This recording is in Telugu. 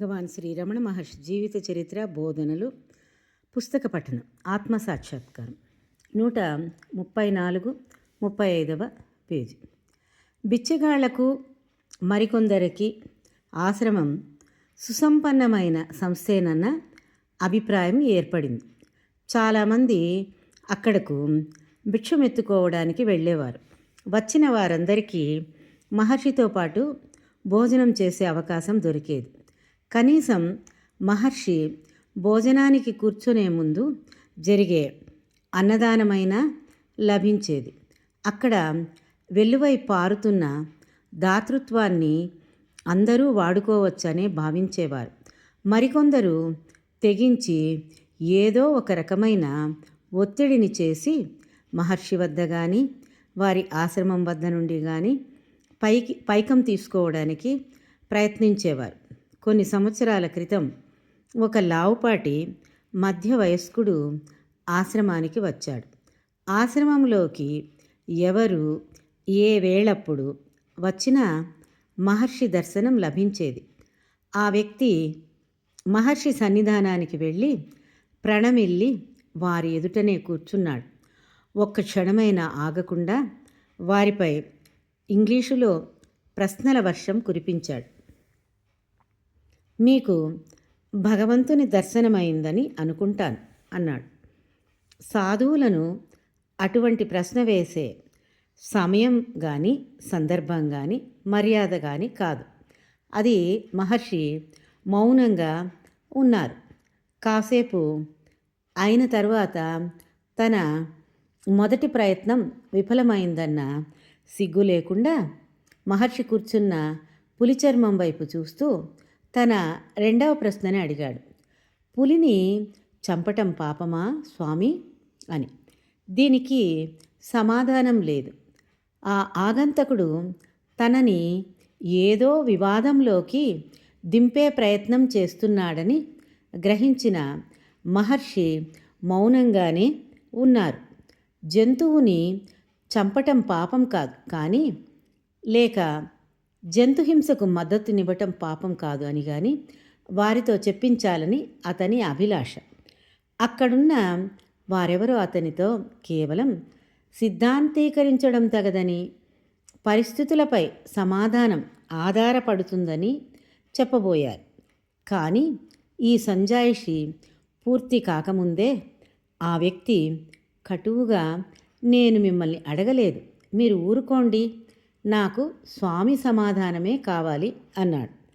భగవాన్ శ్రీ రమణ మహర్షి జీవిత చరిత్ర బోధనలు పుస్తక పఠనం ఆత్మ సాక్షాత్కారం. నూట ముప్పై నాలుగు ముప్పై ఐదవ పేజీ. బిచ్చగాళ్ళకు మరికొందరికి ఆశ్రమం సుసంపన్నమైన సంస్థేనన్న అభిప్రాయం ఏర్పడింది. చాలామంది అక్కడకు భిక్షమెత్తుకోవడానికి వెళ్ళేవారు. వచ్చిన వారందరికీ మహర్షితో పాటు భోజనం చేసే అవకాశం దొరికేది. కనీసం మహర్షి భోజనానికి కూర్చునే ముందు జరిగే అన్నదానమైన లభించేది. అక్కడ వెల్లువై పారుతున్న దాతృత్వాన్ని అందరూ వాడుకోవచ్చనే భావించేవారు. మరికొందరు తెగించి ఏదో ఒక రకమైన ఒత్తిడిని చేసి మహర్షి వద్ద కానీ వారి ఆశ్రమం వద్ద నుండి కానీ పైకి పైకం తీసుకోవడానికి ప్రయత్నించేవారు. కొన్ని సంవత్సరాల క్రితం ఒక లావుపాటి మధ్య వయస్కుడు ఆశ్రమానికి వచ్చాడు. ఆశ్రమంలోకి ఎవరు ఏ వేళప్పుడు వచ్చినా మహర్షి దర్శనం లభించేది. ఆ వ్యక్తి మహర్షి సన్నిధానానికి వెళ్ళి ప్రణమిల్లి వారి ఎదుటనే కూర్చున్నాడు. ఒక్క క్షణమైనా ఆగకుండా వారిపై ఇంగ్లీషులో ప్రశ్నల వర్షం కురిపించాడు. మీకు భగవంతుని దర్శనమైందని అనుకుంటాను అన్నాడు. సాధువులను అటువంటి ప్రశ్న వేసే సమయం కానీ సందర్భం కానీ మర్యాద కానీ కాదు. అది మహర్షి మౌనంగా ఉన్నారు. కాసేపు అయిన తర్వాత తన మొదటి ప్రయత్నం విఫలమైందన్న సిగ్గు లేకుండా మహర్షి కూర్చున్న పులిచర్మం వైపు చూస్తూ తన రెండవ ప్రశ్నని అడిగాడు. పులిని చంపటం పాపమా స్వామి? అని. దీనికి సమాధానం లేదు. ఆ ఆగంతకుడు తనని ఏదో వివాదంలోకి దింపే ప్రయత్నం చేస్తున్నాడని గ్రహించిన మహర్షి మౌనంగానే ఉన్నారు. జంతువుని చంపటం పాపం కాదు కానీ లేక జంతుహింసకు మద్దతునివ్వటం పాపం కాదు అని కానీ వారితో చెప్పించాలని అతని అభిలాష. అక్కడున్న వారెవరో అతనితో కేవలం సిద్ధాంతీకరించడం తగదని పరిస్థితులపై సమాధానం ఆధారపడుతుందని చెప్పబోయారు. కానీ ఈ సంజాయిషి పూర్తి కాకముందే ఆ వ్యక్తి కటువుగా నేను మిమ్మల్ని అడగలేదు మీరు ఊరుకోండి నాకు స్వామి సమాధానమే కావాలి అన్నాడు.